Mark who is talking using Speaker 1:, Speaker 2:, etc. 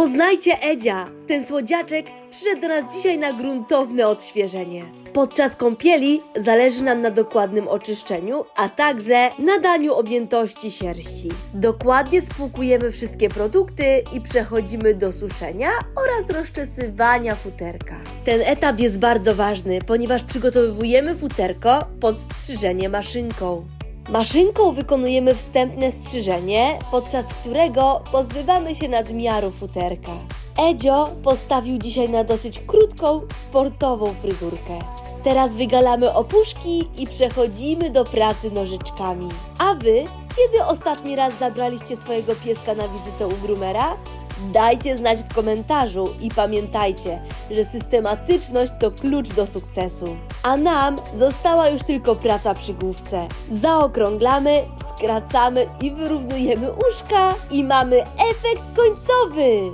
Speaker 1: Poznajcie Edzia! Ten słodziaczek przyszedł do nas dzisiaj na gruntowne odświeżenie. Podczas kąpieli zależy nam na dokładnym oczyszczeniu, a także nadaniu objętości sierści. Dokładnie spłukujemy wszystkie produkty i przechodzimy do suszenia oraz rozczesywania futerka. Ten etap jest bardzo ważny, ponieważ przygotowujemy futerko pod strzyżenie maszynką. Maszynką wykonujemy wstępne strzyżenie, podczas którego pozbywamy się nadmiaru futerka. Edzio postawił dzisiaj na dosyć krótką, sportową fryzurkę. Teraz wygalamy opuszki i przechodzimy do pracy nożyczkami. A wy, kiedy ostatni raz zabraliście swojego pieska na wizytę u groomera? Dajcie znać w komentarzu i pamiętajcie, że systematyczność to klucz do sukcesu. A nam została już tylko praca przy główce. Zaokrąglamy, skracamy i wyrównujemy uszka i mamy efekt końcowy!